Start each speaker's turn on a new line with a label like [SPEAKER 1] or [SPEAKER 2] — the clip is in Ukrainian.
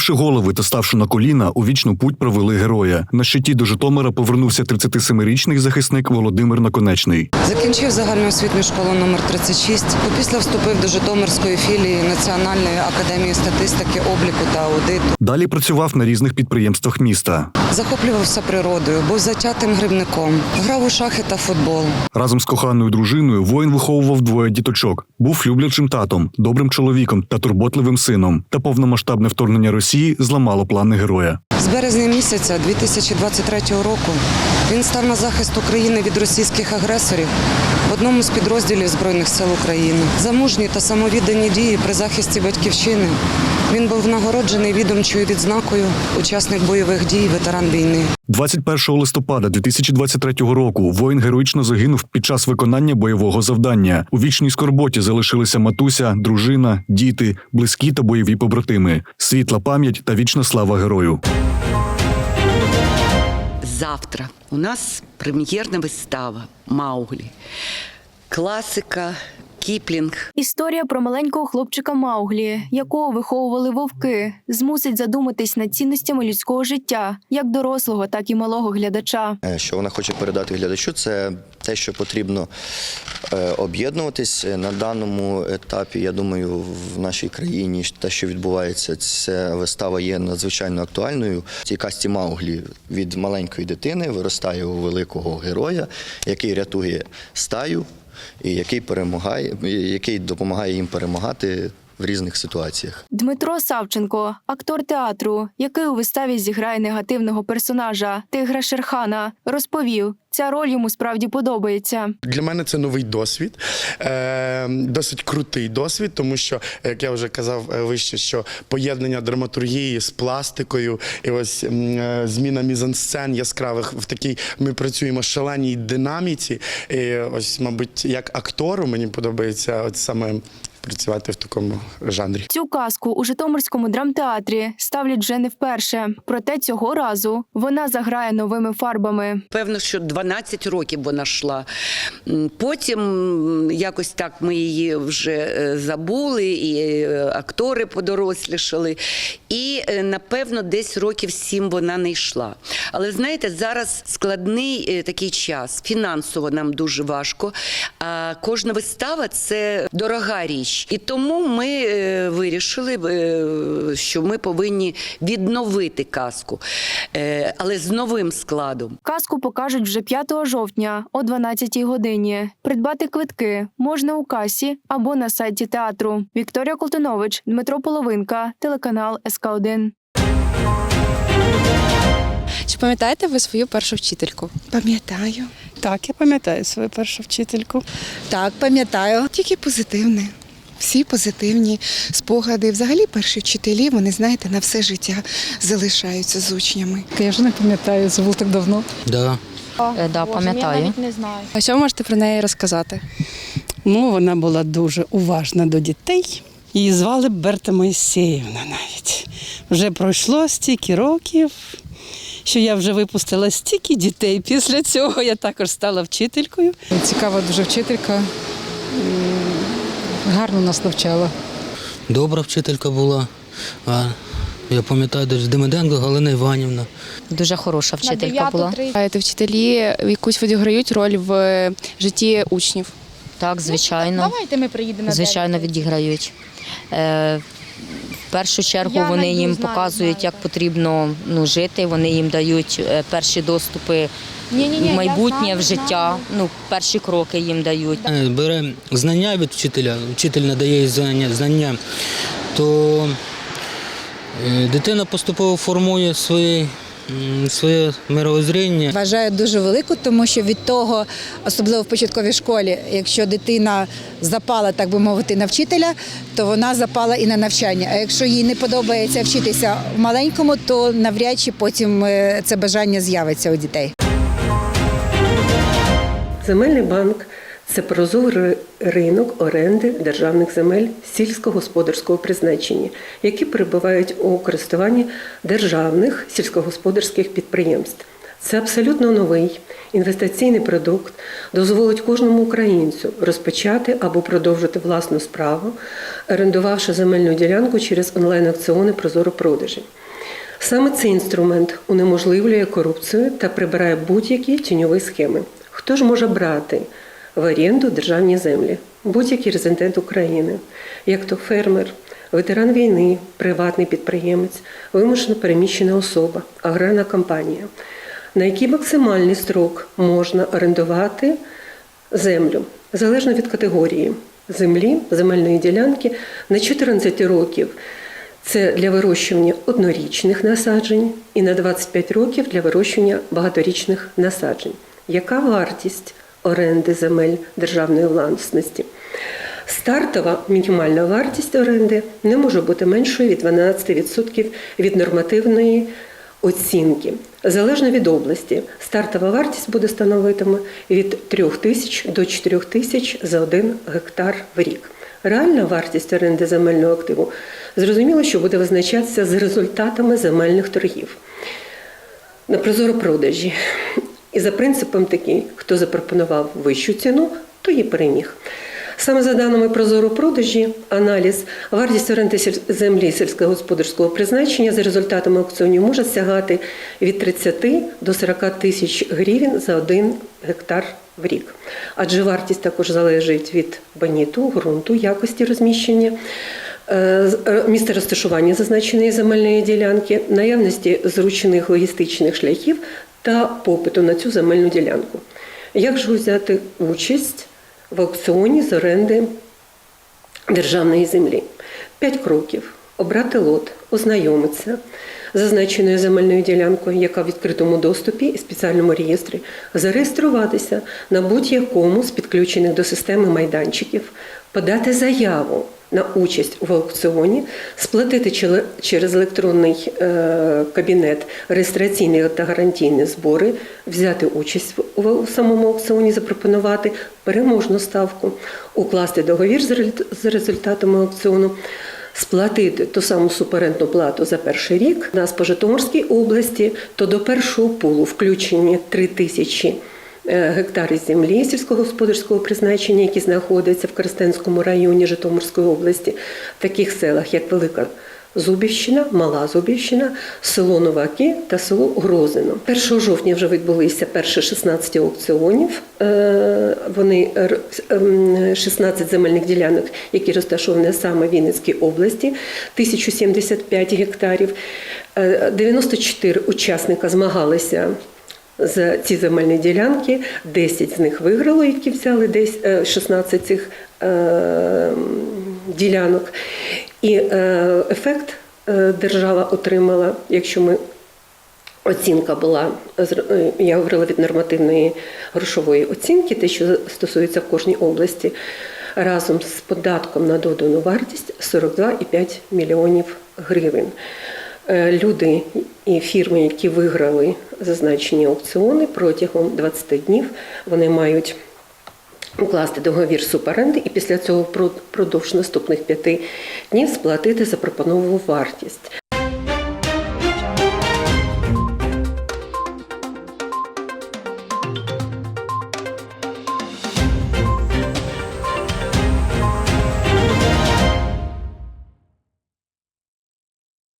[SPEAKER 1] Схиливши голови та ставши на коліна, у вічну путь провели героя. На щиті до Житомира повернувся 37-річний захисник Володимир Наконечний.
[SPEAKER 2] Закінчив загальноосвітню школу номер 36. Опісля вступив до Житомирської філії Національної академії статистики, обліку та аудиту.
[SPEAKER 1] Далі працював на різних підприємствах міста.
[SPEAKER 2] Захоплювався природою, був затятим грибником, грав у шахи та футбол.
[SPEAKER 1] Разом з коханою дружиною воїн виховував двоє діточок. Був люблячим татом, добрим чоловіком та турботливим сином. Та повномасштабне вторгнення Росії зламало плани героя.
[SPEAKER 2] З березня місяця 2023 року він став на захист України від російських агресорів в одному з підрозділів Збройних сил України. За мужні та самовіддані дії при захисті батьківщини він був нагороджений відомчою відзнакою учасник бойових дій, ветеран війни.
[SPEAKER 1] 21 листопада 2023 року воїн героїчно загинув під час виконання бойового завдання. У вічній скорботі залишилися матуся, дружина, діти, близькі та бойові побратими. Світла пам'ять та вічна слава герою.
[SPEAKER 3] Завтра у нас прем'єрна вистава Мауглі. Класика, Кіплінг.
[SPEAKER 4] Історія про маленького хлопчика Мауглі, якого виховували вовки, змусить задуматись над цінностями людського життя, як дорослого, так і малого глядача.
[SPEAKER 5] Е, Що вона хоче передати глядачу, це те, що потрібно е, об'єднуватись Е, на даному етапі. Я думаю, в нашій країні те, що відбувається, ця вистава є надзвичайно актуальною. В цій касті Мауглі від маленької дитини виростає у великого героя, який рятує стаю і який перемагає, який допомагає їм перемагати в різних ситуаціях.
[SPEAKER 4] Дмитро Савченко, актор театру, який у виставі зіграє негативного персонажа Тигра Шерхана, розповів, ця роль йому справді подобається.
[SPEAKER 6] Для мене це новий досвід, е, досить крутий досвід, тому що, як я вже казав е, вище, що поєднання драматургії з пластикою і ось е, зміна мізансцен яскравих в такій ми працюємо шаленій динаміці. І ось, мабуть, як актору мені подобається от саме працювати в такому жанрі.
[SPEAKER 4] Цю казку у Житомирському драмтеатрі ставлять вже не вперше. Проте цього разу вона заграє новими фарбами.
[SPEAKER 3] Певно, що 12 років вона йшла. Потім якось так ми її вже е, забули, і е, актори подорослішали. І е, напевно десь років сім вона не йшла. Але знаєте, зараз складний такий час. Фінансово нам дуже важко. А кожна вистава це дорога річ. І тому ми е, вирішили, е, що ми повинні відновити казку, е, але з новим складом.
[SPEAKER 4] Казку покажуть вже 5 жовтня о 12-й годині. Придбати квитки можна у касі або на сайті театру. Вікторія Колтунович, Дмитро Половинка, телеканал СК 1
[SPEAKER 7] Чи пам'ятаєте ви свою першу вчительку?
[SPEAKER 8] Пам'ятаю.
[SPEAKER 9] Так, я пам'ятаю свою першу вчительку.
[SPEAKER 8] Так, пам'ятаю. Тільки позитивне. Всі позитивні спогади. Взагалі перші вчителі, вони, знаєте, на все життя залишаються з учнями.
[SPEAKER 9] Я вже не пам'ятаю, це було так давно.
[SPEAKER 10] Да.
[SPEAKER 7] Е,
[SPEAKER 11] Да, пам'ятаю.
[SPEAKER 7] А що ви можете про неї розказати?
[SPEAKER 9] Ну, вона була дуже уважна до дітей. Її звали Берта Моїсеївна навіть. Вже пройшло стільки років, що я вже випустила стільки дітей. Після цього я також стала вчителькою.
[SPEAKER 11] Цікава дуже вчителька. Гарно нас навчала.
[SPEAKER 10] Добра вчителька була. А, я пам'ятаю, десь Демиденко Галина Іванівна.
[SPEAKER 11] Дуже хороша вчителька була.
[SPEAKER 7] Знаєте, вчителі якусь відіграють роль в житті учнів.
[SPEAKER 11] Так, звичайно.
[SPEAKER 7] Давайте ми приїдемо
[SPEAKER 11] Звичайно, відіграють. В першу чергу
[SPEAKER 7] Я
[SPEAKER 11] вони їм
[SPEAKER 7] знаю,
[SPEAKER 11] показують,
[SPEAKER 7] знаю,
[SPEAKER 11] як потрібно ну, жити. Вони їм дають е, перші доступи в майбутнє, в життя. Ну, перші кроки їм дають.
[SPEAKER 10] Е, Бере знання від вчителя, вчитель надає знання, знання то е, дитина поступово формує своє, м, своє мировоззріння.
[SPEAKER 8] Вважаю дуже велику, тому що від того, особливо в початковій школі, якщо дитина запала, так би мовити, на вчителя, то вона запала і на навчання. А якщо їй не подобається вчитися в маленькому, то навряд чи потім е, це бажання з'явиться у дітей.
[SPEAKER 12] Земельний банк це прозорий ринок оренди державних земель сільськогосподарського призначення, які перебувають у користуванні державних сільськогосподарських підприємств. Це абсолютно новий інвестиційний продукт, дозволить кожному українцю розпочати або продовжити власну справу, орендувавши земельну ділянку через онлайн-аукціони Прозоро продажі. Саме цей інструмент унеможливлює корупцію та прибирає будь-які тіньові схеми. Хто ж може брати в оренду державні землі? Будь-який резидент України, як то фермер, ветеран війни, приватний підприємець, вимушено переміщена особа, аграрна компанія. На який максимальний строк можна орендувати землю, залежно від категорії землі, земельної ділянки на 14 років. Це для вирощування однорічних насаджень і на 25 років для вирощування багаторічних насаджень. Яка вартість оренди земель державної власності? Стартова мінімальна вартість оренди не може бути меншою від 12% від нормативної оцінки. Залежно від області, стартова вартість буде становитиме від 3 тисяч до 4 тисяч за один гектар в рік. Реальна вартість оренди земельного активу зрозуміло, що буде визначатися з результатами земельних торгів на прозоро продажі. І за принципом такий, хто запропонував вищу ціну, то і переміг. Саме за даними прозоро продажі, аналіз вартість оренди землі сільськогосподарського призначення за результатами аукціонів може сягати від 30 до 40 тисяч гривень за один гектар в рік. Адже вартість також залежить від баніту, ґрунту, якості розміщення. е, е, Місце розташування зазначеної земельної ділянки, наявності зручних логістичних шляхів та попиту на цю земельну ділянку. Як ж взяти участь в аукціоні з оренди державної землі? П'ять кроків: обрати лот, ознайомитися зазначеною земельною ділянкою, яка в відкритому доступі і спеціальному реєстрі, зареєструватися на будь-якому з підключених до системи майданчиків, подати заяву на участь в аукціоні, сплатити через електронний е, кабінет реєстраційні та гарантійні збори, взяти участь в самому аукціоні, запропонувати переможну ставку, укласти договір з результатами аукціону. Сплатити ту саму суперентну плату за перший рік У нас по Житомирській області, то до першого пулу включені 3 тисячі гектари гектарів землі сільськогосподарського призначення, які знаходяться в Крестенському районі Житомирської області, в таких селах, як Велика Зубівщина, Мала Зубівщина, село Новаки та село Грозино. 1 жовтня вже відбулися перші 16 аукціонів. Е, Вони ем, 16 земельних ділянок, які розташовані саме в Вінницькій області, 1075 гектарів. Е, 94 учасника змагалися за ці земельні ділянки. 10 з них виграло, які взяли десь е, 16 цих е, ділянок. І е, ефект е, держава отримала, якщо ми Оцінка була е, я говорила від нормативної грошової оцінки, те, що стосується в кожній області, разом з податком на додану вартість 42,5 мільйонів гривень. Люди і фірми, які виграли зазначені аукціони протягом 20 днів, вони мають укласти договір суперенди і після цього впродовж наступних п'яти днів сплатити запропоновану вартість.